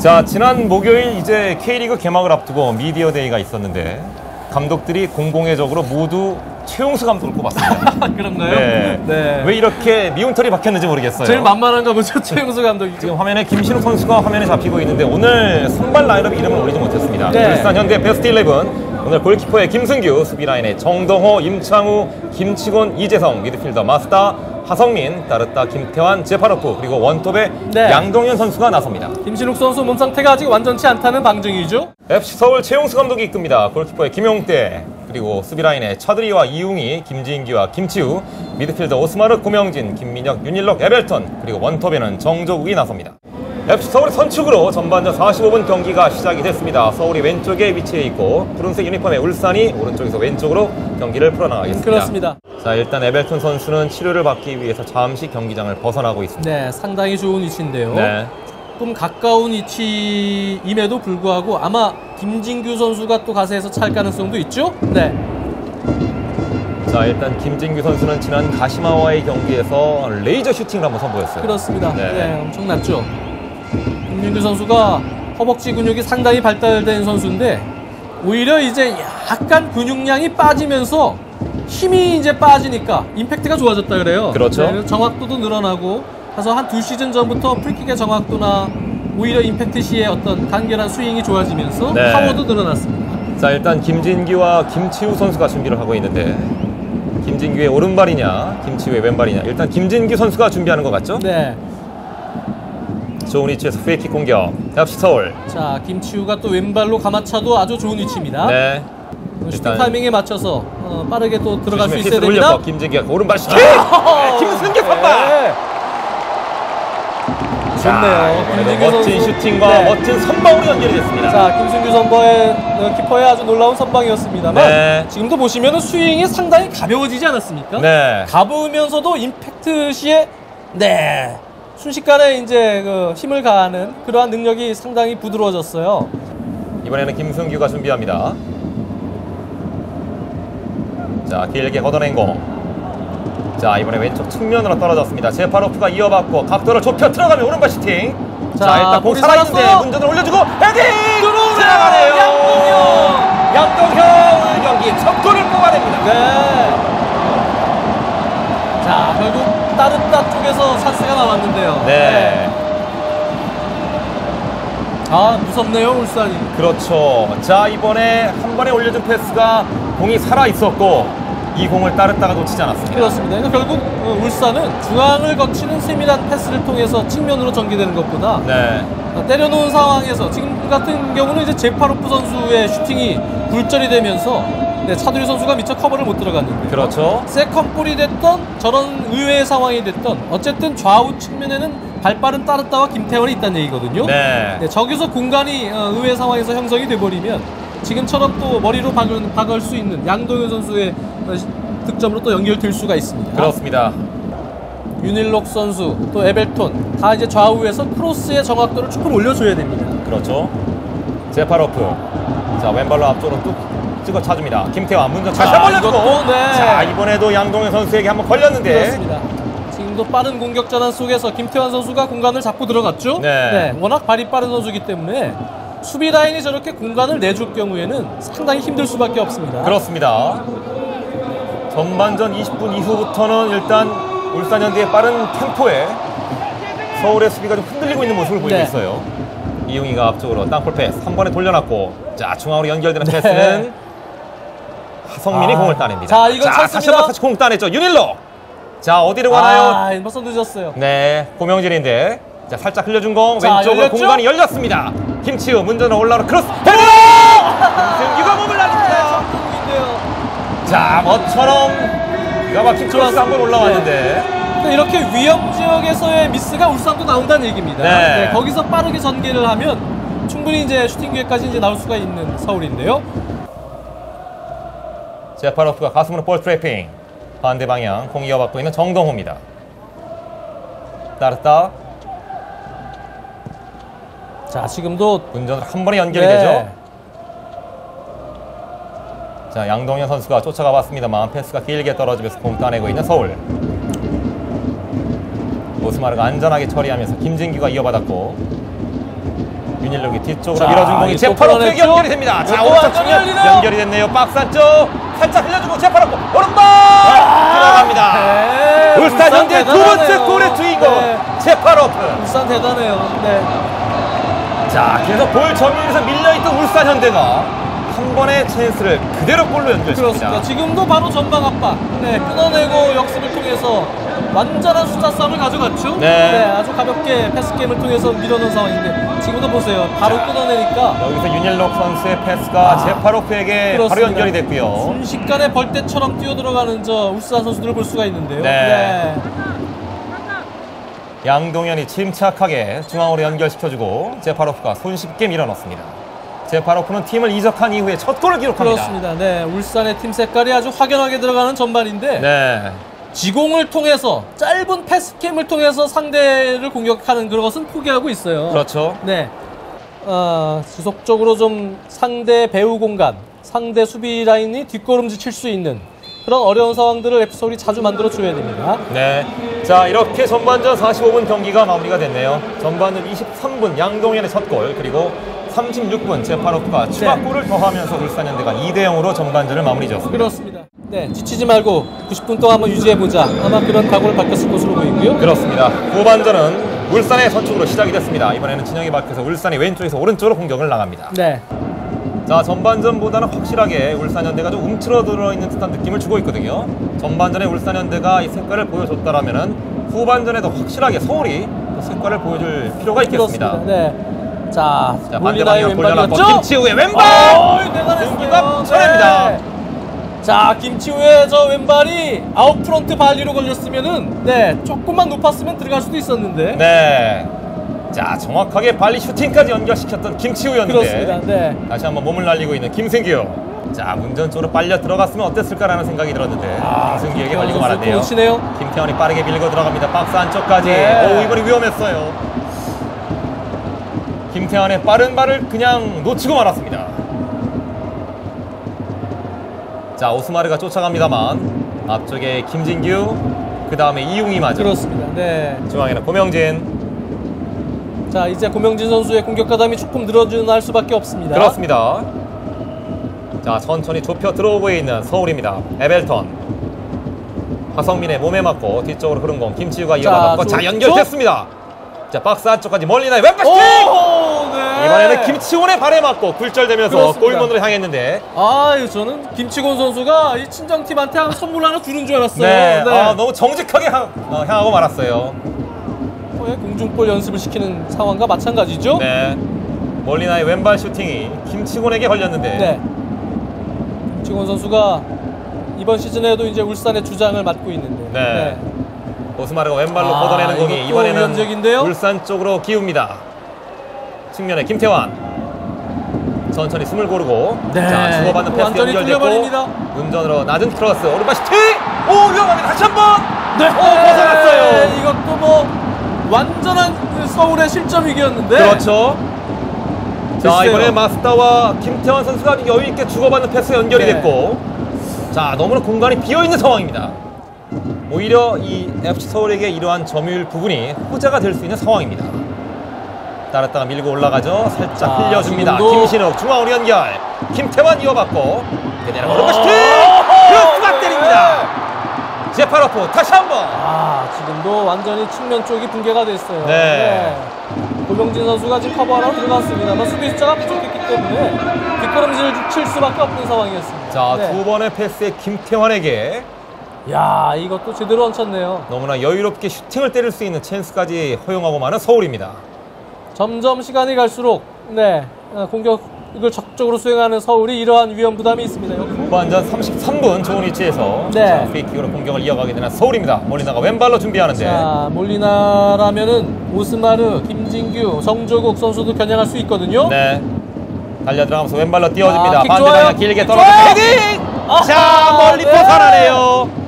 자 지난 목요일 이제 K리그 개막을 앞두고 미디어 데이가 있었는데 감독들이 공공의적으로 모두 최용수 감독을 꼽았습니다. 그런가요? 네. 네. 왜 이렇게 미운 털이 박혔는지 모르겠어요. 제일 만만한가 보죠, 최용수 감독이. 지금 화면에 김신욱 선수가 화면에 잡히고 있는데 오늘 선발 라인업 이름을 올리지 못했습니다. 네. 울산 현대 베스트 11 오늘 골키퍼의 김승규, 수비 라인에 정동호, 임창우, 김치곤, 이재성, 미드필더 마스다, 하성민, 따르따 김태환, 제파로프 그리고 원톱에 네. 양동현 선수가 나섭니다. 김신욱 선수 몸 상태가 아직 완전치 않다는 방증이죠. FC 서울 최용수 감독이 이끕니다. 골키퍼의 김용대 그리고 수비 라인에 차드리와 이웅이, 김진기와 김치우, 미드필더 오스마르, 고명진, 김민혁, 윤일록, 에벨턴 그리고 원톱에는 정조국이 나섭니다. FC 서울의 선축으로 전반전 45분 경기가 시작이 됐습니다. 서울이 왼쪽에 위치해 있고 푸른색 유니폼의 울산이 오른쪽에서 왼쪽으로 경기를 풀어나가겠습니다. 그렇습니다. 자 일단 에벨턴 선수는 치료를 받기 위해서 잠시 경기장을 벗어나고 있습니다. 네, 상당히 좋은 위치인데요. 네. 조금 가까운 위치임에도 불구하고 아마 김진규 선수가 또 가세해서 찰 가능성도 있죠. 네. 자 일단 김진규 선수는 지난 가시마와의 경기에서 레이저 슈팅을 한번 선보였어요. 그렇습니다. 네. 네, 엄청났죠. 김진규 선수가 허벅지 근육이 상당히 발달된 선수인데 오히려 이제 약간 근육량이 빠지면서 힘이 이제 빠지니까 임팩트가 좋아졌다 그래요. 그렇죠. 네, 정확도도 늘어나고 그래서 한 두 시즌 전부터 프리킥의 정확도나 오히려 임팩트 시에 어떤 간결한 스윙이 좋아지면서 네. 파워도 늘어났습니다. 자 일단 김진규와 김치우 선수가 준비를 하고 있는데 김진규의 오른발이냐 김치우의 왼발이냐 일단 김진규 선수가 준비하는 것 같죠? 네. 좋은 위치에서 프리킥 공격 FC 서울 자, 김치우가 또 왼발로 감아차도 아주 좋은 위치입니다. 네 슈팅 타이밍에 맞춰서 어, 빠르게 또 들어갈 수 있어야 됩니다. 올렸고 김진규가 오른발 슈팅 네, 김승규 선발 네. 좋네요. 김진규 멋진 선수. 슈팅과 네. 멋진 선방으로 연결이 됐습니다 자, 김승규 선거의 어, 키퍼의 아주 놀라운 선방이었습니다만 네. 지금도 보시면 스윙이 상당히 가벼워지지 않았습니까? 네 가벼우면서도 임팩트 시에 네 순식간에 이제 그 힘을 가하는 그러한 능력이 상당히 부드러워졌어요. 이번에는 김승규가 준비합니다 자 길게 걷어낸 공자 이번에 왼쪽 측면으로 떨어졌습니다 제파로프가 이어받고 각도를 좁혀 들어가면 오른발 슈팅 자, 자, 일단 공 살아있는데. 문전을 올려주고 헤딩. 들어가네요 양동현. 양동현 오늘 경기 첫 골을 뽑아냅니다 네. 자, 결국 따르따 쪽에서 찬스가 나왔는데요. 네 아, 무섭네요, 울산이. 그렇죠 자 이번에 한 번에 올려준 패스가 공이 살아 있었고 이 공을 따르다가 놓치지 않았습니다 그렇습니다. 그러니까 결국 어, 울산은 중앙을 거치는 세밀한 패스를 통해서 측면으로 전개되는 것보다 네 어, 때려놓은 상황에서 지금 같은 경우는 이제 제파로프 선수의 슈팅이 굴절이 되면서 네, 차두리 선수가 미처 커버를 못 들어갔는데 그렇죠 세컨 볼이 됐던 저런 의외의 상황이 됐던 어쨌든 좌우 측면에는 발빠른 따르따와 김태원이 있다는 얘기거든요. 네. 네, 저기서 공간이 어, 의외의 상황에서 형성이 돼버리면 지금처럼 또 머리로 박을, 박을 수 있는 양동현 선수의 어, 시- 득점으로 또 연결될 수가 있습니다. 그렇습니다 윤일록 선수 또 에벨톤 다 이제 좌우에서 크로스의 정확도를 조금 올려줘야 됩니다. 그렇죠. 제파로프. 자, 왼발로 앞쪽으로 뚝 찍어 차줍니다. 김태환 문전 다시 자, 한번. 이것도, 네. 자, 이번에도 양동현 선수에게 한번 걸렸는데. 그렇습니다. 지금도 빠른 공격 전환 속에서 김태환 선수가 공간을 잡고 들어갔죠. 네. 워낙 발이 빠른 선수이기 때문에 수비 라인이 저렇게 공간을 내줄 경우에는 상당히 힘들 수밖에 없습니다. 그렇습니다. 전반전 20분 이후부터는 일단 울산 현대의 빠른 템포에 서울의 수비가 좀 흔들리고 있는 모습을 보이고 네. 있어요. 이용희가 앞쪽으로 땅볼 패스 한 번에 돌려놨고 자 중앙으로 연결되는 네. 패스는 하 성민이 아. 공을 따냅니다. 자, 이건 다시 찬스입니다. 한번 같이 공 따냈죠. 윤일로. 자 어디로 가나요? 아, 벌써 늦었어요. 네, 고명진인데 자 살짝 흘려준 공 자, 왼쪽으로 열렸죠? 공간이 열렸습니다. 김치우 문전으로 올라오는 크로스 헤딩! 김승규가 몸을 날립니다. 인데요. 자 멋처럼 기가 막힌 크로스 한번 올라왔는데 그러니까 이렇게 위험 지역에서의 미스가 울산도 나온다는 얘기입니다. 네. 거기서 빠르게 전개를 하면 충분히 이제 슈팅 기회까지 이제 나올 수가 있는 서울인데요. 제파로프가 가슴으로 볼 트래핑 반대 방향 공 이어받고 있는 정동호입니다. 따르따 자, 지금도 문전으로 한 번에 연결이 네. 되죠. 자 양동현 선수가 쫓아가 봤습니다만 패스가 길게 떨어지면서 공 따내고 있는 서울 오스마르가 안전하게 처리하면서 김진규가 이어받았고 윤일록이 뒤쪽으로 자, 밀어준 공이 끌어냈죠? 연결이 됩니다. 자, 오른쪽. 연결이 됐네요. 박스 안쪽 살짝 흘려주고 제파로프 오른발 들어갑니다. 네, 울산 현대 두 번째. 골의 주인공 네, 제파로프. 울산 대단해요. 네. 자, 계속 볼 점유율에서 밀려있던 울산 현대가 한 번의 찬스를 그대로 골로 연결시킵니다. 그렇습니다. 지금도 바로 전방 압박. 네, 끊어내고 역습을 통해서 완전한 숫자 싸움을 가져갔죠. 네. 아주 가볍게 패스 게임을 통해서 밀어넣은 상황인데 지금도 보세요. 바로 자, 끊어내니까 여기서 윤일록 선수의 패스가 아, 제파로프에게 바로. 연결이 됐고요. 순식간에 벌떼처럼 뛰어들어가는 저 울산 선수들을 볼 수가 있는데요. 네. 양동현이 침착하게 중앙으로 연결시켜주고 제파로프가 손쉽게 밀어넣습니다. 제파로프는 팀을 이적한 이후에 첫 골을 기록합니다. 그렇습니다. 네, 울산의 팀 색깔이 아주 확연하게 들어가는 전반인데 네. 지공을 통해서 짧은 패스 게임을 통해서 상대를 공격하는 그런 것은 포기하고 있어요. 그렇죠. 네. 어, 지속적으로 좀 상대 배우 공간, 상대 수비 라인이 뒷걸음질 칠 수 있는 그런 어려운 상황들을 에피소드이 자주 만들어 줘야 됩니다. 네. 자, 이렇게 전반전 45분 경기가 마무리가 됐네요. 전반전 23분 양동현의 첫 골, 그리고 36분 제파로프가 추가골을 더하면서 울산현대가 2대 0으로 전반전을 마무리 지었습니다. 그렇습니다. 네, 지치지 말고 90분 동안 한번 유지해 보자. 아마 그런 각오를 밝혔을 것으로 보이고요. 그렇습니다. 후반전은 울산의 선축으로 시작이 됐습니다. 이번에는 진영이 바뀌어서 울산이 왼쪽에서 오른쪽으로 공격을 나갑니다. 네. 자 전반전보다는 확실하게 울산현대가 좀 움츠러 들어 있는 듯한 느낌을 주고 있거든요. 전반전에 울산현대가 이 색깔을 보여줬다라면은 후반전에도 확실하게 서울이 그 색깔을 보여줄 필요가 있겠습니다. 그렇습니다. 네. 자, 자 반대방향 왼발이었죠? 김치우의 왼발 대단했어요. 공기가 쳐냅니다. 네. 자, 김치우의 저 왼발이 아웃프런트 발리로 걸렸으면은 네, 조금만 높았으면 들어갈 수도 있었는데. 네. 자 정확하게 발리 슈팅까지 연결시켰던 김치우였는데 그렇습니다. 네. 다시 한번 몸을 날리고 있는 김승규. 자 문전 쪽으로 빨려 들어갔으면 어땠을까라는 생각이 들었는데 김승규에게 걸리고 말았네요. 치네요. 김태환이 빠르게 밀고 들어갑니다. 박스 안쪽까지. 네. 오 이번에 위험했어요. 김태환의 빠른 발을 그냥 놓치고 말았습니다. 자 오스마르가 쫓아갑니다만 앞쪽에 김진규 그 다음에 이웅이 맞아. 그렇습니다. 네. 중앙에는 고명진. 자, 이제 고명진 선수의 공격 가담이 조금 늘어날 수밖에 없습니다. 그렇습니다. 자 천천히 좁혀 들어오고 있는 서울입니다. 에벨턴. 화성민의 몸에 맞고 뒤쪽으로 흐른 공 김치우가 이어받았고 자, 저- 연결됐습니다. 자 박스 안쪽까지 멀리 나의 왼발 슈팅! 오, 네. 이번에는 김치훈의 발에 맞고 굴절되면서. 골문으로 향했는데 아유, 저는 김치곤 선수가 이 친정팀한테 한 선물 하나 주는 줄 알았어요. 네, 아, 너무 정직하게 향, 어, 향하고 말았어요. 왜 공중볼 연습을 시키는 상황과 마찬가지죠? 네, 멀리 나의 왼발 슈팅이 김치곤에게 걸렸는데 네. 김치곤 선수가 이번 시즌에도 이제 울산의 주장을 맡고 있는데. 네. 오스마르가 왼발로 아, 걷어내는 공이 이번에는 위험적인데요? 울산 쪽으로 기웁니다. 측면에 김태환 천천히 숨을 고르고 네, 자 주고받는 패스 연결됐고. 운전으로 낮은 크로스 오른발 슈팅 오 위험합니다 다시 한번 네. 오 벗어났어요 네, 이것도 뭐 완전한 그 서울의 실점 위기였는데. 그렇죠 자 글쎄요. 이번에 마스다와 김태환 선수가 아주 여유 있게 주고받는 패스 연결이 네. 됐고 자 너무나 공간이 비어 있는 상황입니다. 오히려 이 FC 서울에게 이러한 점유율 부분이 호재가 될 수 있는 상황입니다. 따랐다가 밀고 올라가죠. 살짝 자, 흘려줍니다. 지금도- 김신욱 중앙으로 연결. 김태환 이어받고 그대로 오! 오른발 슈팅! 크로스가 때립니다. 제파로프 다시 한번. 아, 지금도 완전히 측면 쪽이 붕괴가 됐어요. 네. 네. 고명진 선수가 지금 커버하러 들어갔습니다만 수비 숫자가 부족했기 때문에 뒷걸음질 칠 수밖에 없는 상황이었습니다. 자, 네. 두 번의 패스에 김태환에게 야, 이것도 제대로 얹혔네요. 너무나 여유롭게 슈팅을 때릴 수 있는 찬스까지 허용하고 마는 서울입니다. 점점 시간이 갈수록 네 어, 공격을 적극적으로 수행하는 서울이 이러한 위험 부담이 있습니다. 후반전 33분 좋은 위치에서 네. 자, 프리킥으로 공격을 이어가게 되는 서울입니다. 몰리나가 왼발로 준비하는데 자, 몰리나라면은 오스마르, 김진규, 정조국 선수도 겨냥할 수 있거든요. 네. 달려 들어가면서 왼발로 띄워줍니다. 아, 킥 반대 좋아요. 방향 길게 좋아요. 헤딩! 자, 멀리 네. 벗어나네요.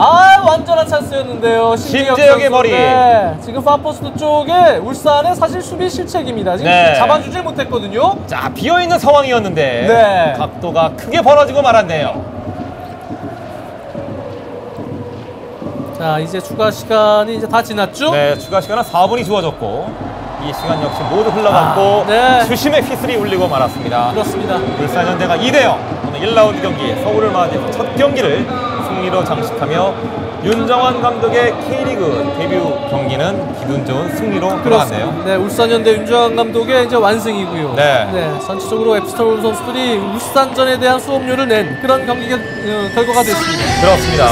아 완전한 찬스였는데요. 심재혁의 머리. 네. 지금 파포스트 쪽에 울산의 사실 수비 실책입니다. 지금 네. 잡아주질 못했거든요. 자 비어있는 상황이었는데 네. 각도가 크게 벌어지고 말았네요. 자 이제 추가 시간이 이제 다 지났죠? 네 추가 시간은 4분이 주어졌고 이 시간 역시 모두 흘러갔고 아, 네. 주심의 휘슬이 울리고 말았습니다. 그렇습니다. 울산현대가 2대0 오늘 1라운드 경기 서울을 맞이해서 첫 경기를 승리로 장식하며 윤정환 감독의 K리그 데뷔 경기는 기분 좋은 승리로 끝났네요. 네, 울산현대 윤정환 감독의 이제 완승이고요. 네. 네 전체적으로 앱스터울 선수들이 울산전에 대한 수업료를 낸 그런 경기 어, 결과가 됐습니다. 그렇습니다.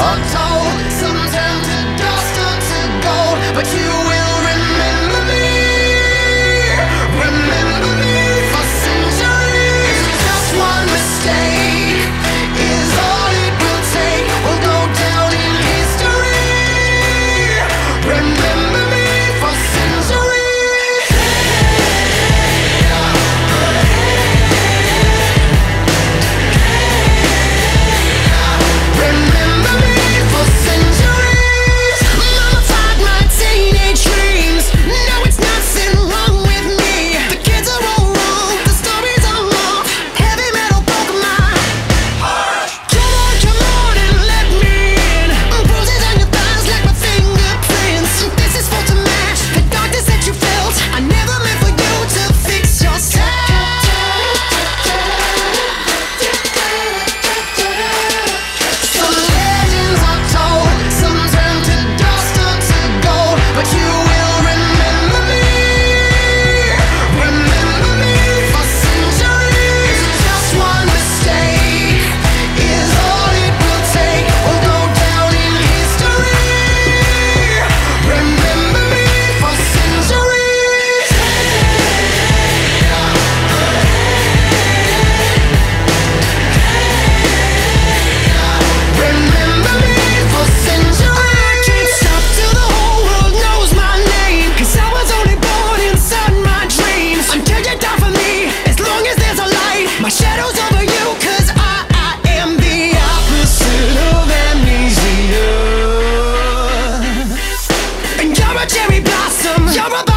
You're a cherry blossom. You're a